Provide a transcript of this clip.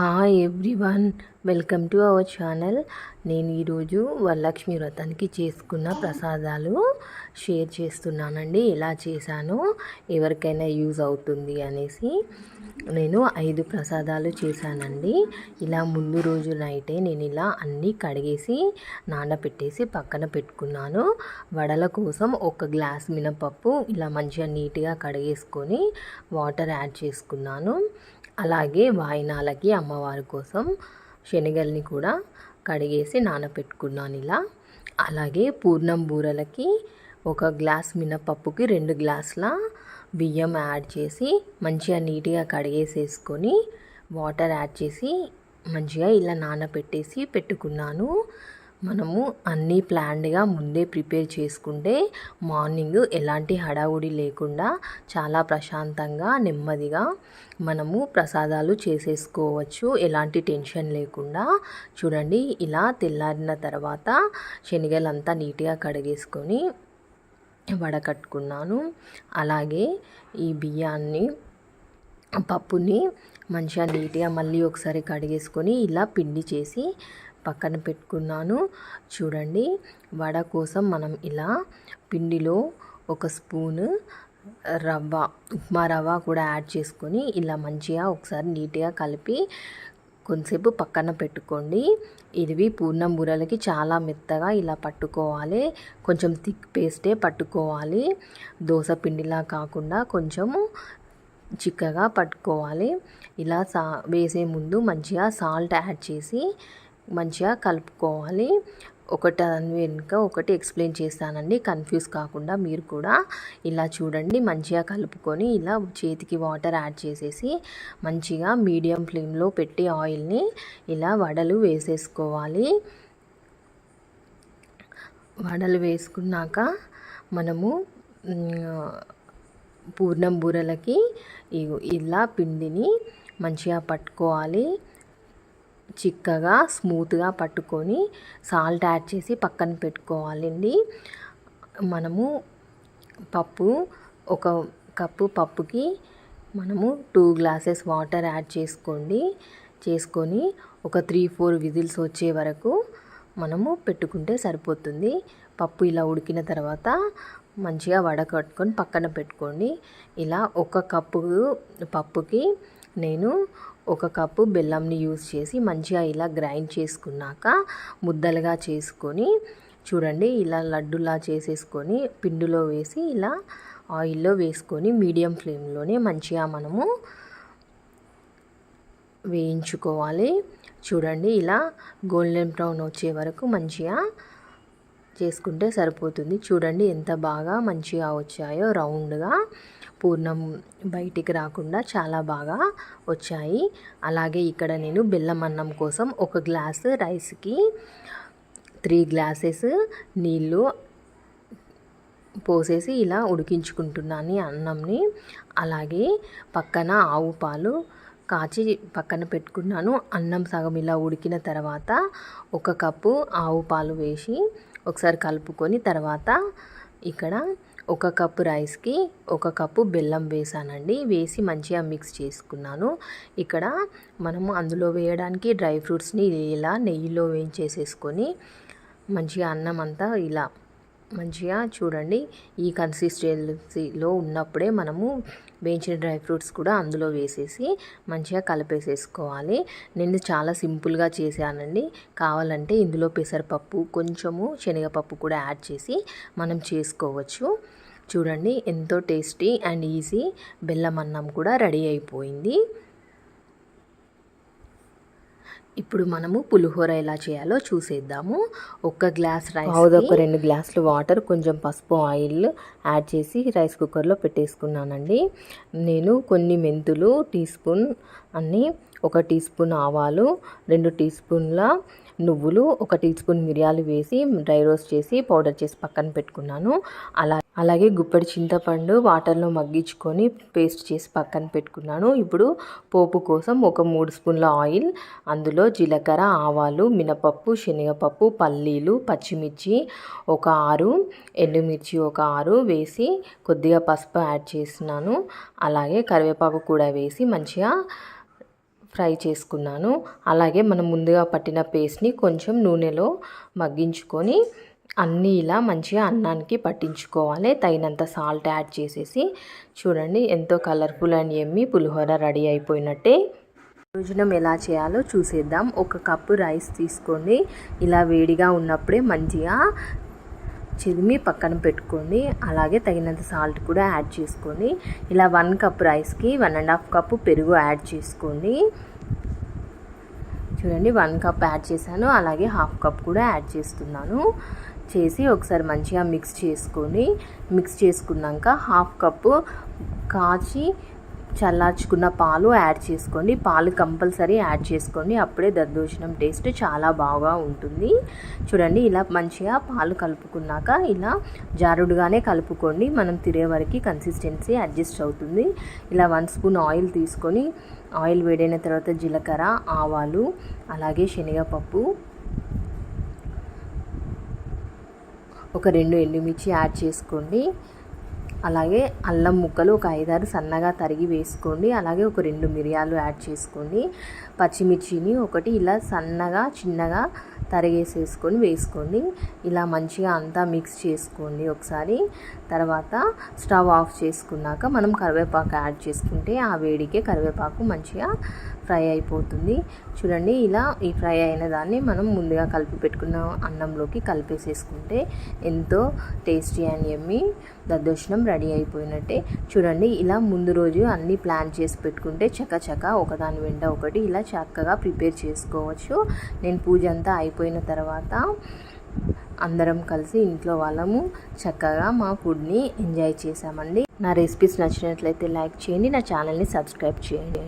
Hi everyone welcome to our channel నేను ఈరోజు వరలక్ష్మి వ్రతానికి చేసుకున్న ప్రసాదాలు షేర్ చేస్తున్నానండి. ఎలా చేశానో ఎవరికైనా యూజ్ అవుతుంది అనేసి నేను ఐదు ప్రసాదాలు చేశానండి. ఇలా ముందు రోజు నైటే నేను ఇలా అన్నీ కడిగేసి నానబెట్టేసి పక్కన పెట్టుకున్నాను. వడల కోసం ఒక గ్లాస్ మినపప్పు ఇలా మంచిగా నీట్గా కడిగేసుకొని వాటర్ యాడ్ చేసుకున్నాను. అలాగే వాయినాలకి అమ్మవారి కోసం శనగల్ని కూడా కడిగేసి నానబెట్టుకున్నాను ఇలా. అలాగే పూర్ణం బూరలకి ఒక గ్లాస్ మినపప్పుకి రెండు గ్లాసుల బియ్యం యాడ్ చేసి మంచిగా నీట్గా కడిగేసేసుకొని వాటర్ యాడ్ చేసి మంచిగా ఇలా నానబెట్టేసి పెట్టుకున్నాను. మనము అన్నీ ప్లాన్డ్గా ముందే ప్రిపేర్ చేసుకుంటే మార్నింగ్ ఎలాంటి హడావుడి లేకుండా చాలా ప్రశాంతంగా నెమ్మదిగా మనము ప్రసాదాలు చేసేసుకోవచ్చు. ఎలాంటి టెన్షన్ లేకుండా. చూడండి ఇలా తెల్లారిన తర్వాత శనగలంతా నీట్గా కడిగేసుకొని వడకట్టుకున్నాను. అలాగే ఈ బియ్యాన్ని పప్పుని మంచిగా నీట్గా మళ్ళీ ఒకసారి కడిగేసుకొని ఇలా పిండి చేసి పక్కన పెట్టుకున్నాను. చూడండి వడ కోసం మనం ఇలా పిండిలో ఒక స్పూను రవ్వ ఉప్మా రవ్వ కూడా యాడ్ చేసుకొని ఇలా మంచిగా ఒకసారి నీట్గా కలిపి కొంతసేపు పక్కన పెట్టుకోండి. ఇవి పూర్ణం బూరలకి చాలా మెత్తగా ఇలా పట్టుకోవాలి. కొంచెం థిక్ పేస్టే పట్టుకోవాలి. దోశ పిండిలా కాకుండా కొంచెము చిక్కగా పట్టుకోవాలి. ఇలా సా వేసే ముందు మంచిగా సాల్ట్ యాడ్ చేసి మంచిగా కలుపుకోవాలి. ఒకటి వెనుక ఒకటి ఎక్స్ప్లెయిన్ చేస్తానండి. కన్ఫ్యూజ్ కాకుండా మీరు కూడా ఇలా చూడండి. మంచిగా కలుపుకొని ఇలా చేతికి వాటర్ యాడ్ చేసేసి మంచిగా మీడియం ఫ్లేమ్లో పెట్టి ఆయిల్ని ఇలా వడలు వేసేసుకోవాలి. వడలు వేసుకున్నాక మనము పూర్ణం బూరలకి ఇలా పిండిని మంచిగా పట్టుకోవాలి. చిక్కగా స్మూత్గా పట్టుకొని సాల్ట్ యాడ్ చేసి పక్కన పెట్టుకోవాలండి. మనము పప్పు ఒక కప్పు పప్పుకి మనము టూ గ్లాసెస్ వాటర్ యాడ్ చేసుకోండి. చేసుకొని ఒక త్రీ ఫోర్ విజిల్స్ వచ్చే వరకు మనము పెట్టుకుంటే సరిపోతుంది. పప్పు ఇలా ఉడికిన తర్వాత మంచిగా వడకట్టుకొని పక్కన పెట్టుకోండి. ఇలా ఒక కప్పు పప్పుకి నేను ఒక కప్పు బెల్లంని యూస్ చేసి మంచిగా ఇలా గ్రైండ్ చేసుకున్నాక ముద్దలుగా చేసుకొని చూడండి ఇలా లడ్డులా చేసేసుకొని పిండిలో వేసి ఇలా ఆయిల్లో వేసుకొని మీడియం ఫ్లేమ్లోనే మంచిగా మనము వేయించుకోవాలి. చూడండి ఇలా గోల్డెన్ బ్రౌన్ వచ్చే వరకు మంచిగా చేసుకుంటే సరిపోతుంది. చూడండి ఎంత బాగా మంచిగా వచ్చాయో రౌండ్గా. పూర్ణం బయటికి రాకుండా చాలా బాగా వచ్చాయి. అలాగే ఇక్కడ నేను బెల్లం అన్నం కోసం ఒక గ్లాస్ రైస్కి త్రీ గ్లాసెస్ నీళ్ళు పోసేసి ఇలా ఉడికించుకుంటున్నాను అన్నంని. అలాగే పక్కన ఆవు పాలు కాచి పక్కన పెట్టుకున్నాను. అన్నం సగం ఇలా ఉడికిన తర్వాత ఒక కప్పు ఆవు పాలు వేసి ఒకసారి కలుపుకొని తర్వాత ఇక్కడ ఒక కప్పు రైస్కి ఒక కప్పు బెల్లం వేసానండి. వేసి మంచిగా మిక్స్ చేసుకున్నాను. ఇక్కడ మనము అందులో వేయడానికి డ్రై ఫ్రూట్స్ని ఇలా నెయ్యిలో వేయించేసేసుకొని మంచిగా అన్నం అంతా ఇలా మంచిగా చూడండి. ఈ కన్సిస్టెన్సీలో ఉన్నప్పుడే మనము వేయించిన డ్రై ఫ్రూట్స్ కూడా అందులో వేసేసి మంచిగా కలిపేసేసుకోవాలి. నేను చాలా సింపుల్గా చేశానండి. కావాలంటే ఇందులో పెసరపప్పు కొంచెము శనగపప్పు కూడా యాడ్ చేసి మనం చేసుకోవచ్చు. చూడండి ఎంతో టేస్టీ అండ్ ఈజీ బెల్లం అన్నం కూడా రెడీ అయిపోయింది. ఇప్పుడు మనము పులిహోర ఎలా చేయాలో చూసేద్దాము. ఒక గ్లాస్ రైస్ ఒక రెండు గ్లాసులు వాటర్ కొంచెం పసుపు ఆయిల్ యాడ్ చేసి రైస్ కుక్కర్లో పెట్టేసుకున్నానండి. నేను కొన్ని మెంతులు టీ స్పూన్ అన్నీ ఒక టీ స్పూన్ ఆవాలు రెండు టీ స్పూన్ల నువ్వులు ఒక టీ స్పూన్ మిరియాలు వేసి డ్రై రోస్ట్ చేసి పౌడర్ చేసి పక్కన పెట్టుకున్నాను. అలా అలాగే గుప్పడి చింతపండు వాటర్లో మగ్గించుకొని పేస్ట్ చేసి పక్కన పెట్టుకున్నాను. ఇప్పుడు పోపు కోసం ఒక మూడు స్పూన్ల ఆయిల్ అందులో జీలకర్ర ఆవాలు మినపప్పు శనగపప్పు పల్లీలు పచ్చిమిర్చి ఒక ఆరు ఎండుమిర్చి ఒక ఆరు వేసి కొద్దిగా పసుపు యాడ్ చేసినాను అలాగే కరివేపాకు కూడా వేసి మంచిగా ఫ్రై చేసుకున్నాను. అలాగే మనం ముందుగా పట్టిన పేస్ట్ని కొంచెం నూనెలో మగ్గించుకొని అన్నీ ఇలా మంచిగా అన్నానికి పట్టించుకోవాలి. తగినంత సాల్ట్ యాడ్ చేసేసి చూడండి ఎంతో colourful and yummy pulihora ready అయిపోయినట్టే. భోజనం ఎలా చేయాలో చూసేద్దాం. ఒక కప్పు రైస్ తీసుకోండి. ఇలా వేడిగా ఉన్నప్పుడే మంచిగా చిదిమి పక్కన పెట్టుకోండి. అలాగే తగినంత సాల్ట్ కూడా యాడ్ చేసుకోండి. ఇలా వన్ కప్ రైస్కి వన్ అండ్ హాఫ్ కప్పు పెరుగు యాడ్ చేసుకోండి. చూడండి వన్ కప్ యాడ్ చేశాను. అలాగే హాఫ్ కప్ కూడా యాడ్ చేస్తున్నాను. చేసి ఒకసారి మంచిగా మిక్స్ చేసుకొని మిక్స్ చేసుకున్నాక హాఫ్ కప్పు కాచి చల్లార్చుకున్న పాలు యాడ్ చేసుకోండి. పాలు కంపల్సరీ యాడ్ చేసుకోండి. అప్పుడే దద్దోజనం టేస్ట్ చాలా బాగా ఉంటుంది. చూడండి ఇలా మంచిగా పాలు కలుపుకున్నాక ఇలా జారుడుగానే కలుపుకోండి. మనం తినే వరకు కన్సిస్టెన్సీ అడ్జస్ట్ అవుతుంది. ఇలా వన్ స్పూన్ ఆయిల్ తీసుకొని ఆయిల్ వేడైన తర్వాత జీలకర్ర ఆవాలు అలాగే శనగపప్పు ఒక రెండు ఎండుమిర్చి యాడ్ చేసుకోండి. అలాగే అల్లం ముక్కలు ఒక ఐదారు సన్నగా తరిగి వేసుకోండి. అలాగే ఒక రెండు మిరియాలు యాడ్ చేసుకోండి. పచ్చిమిర్చిని ఒకటి ఇలా సన్నగా చిన్నగా తరిగేసేసుకొని వేసుకోండి. ఇలా మంచిగా అంతా మిక్స్ చేసుకోండి ఒకసారి. తర్వాత స్టవ్ ఆఫ్ చేసుకున్నాక మనం కరివేపాకు యాడ్ చేసుకుంటే ఆ వేడికే కరివేపాకు మంచిగా ఫ్రై అయిపోతుంది. చూడండి ఇలా ఈ ఫ్రై అయిన దాన్ని మనం ముందుగా కలిపి పెట్టుకున్న అన్నంలోకి కలిపేసేసుకుంటే ఎంతో టేస్టీ అండ్ ఎమ్మి దద్దోషణం రెడీ అయిపోయినట్టే. చూడండి ఇలా ముందు రోజు అన్నీ ప్లాన్ చేసి పెట్టుకుంటే చకచక ఒకదాని వెంట ఒకటి ఇలా చక్కగా ప్రిపేర్ చేసుకోవచ్చు. నేను పూజ అంతా అయిపో అయిపోయిన తర్వాత అందరం కలిసి ఇంట్లో వాళ్ళము చక్కగా మా ఫుడ్ని ఎంజాయ్ చేసామండి నా రెసిపీస్ నచ్చినట్లయితే లైక్ చేయండి నా ఛానల్ని సబ్స్క్రైబ్ చేయండి.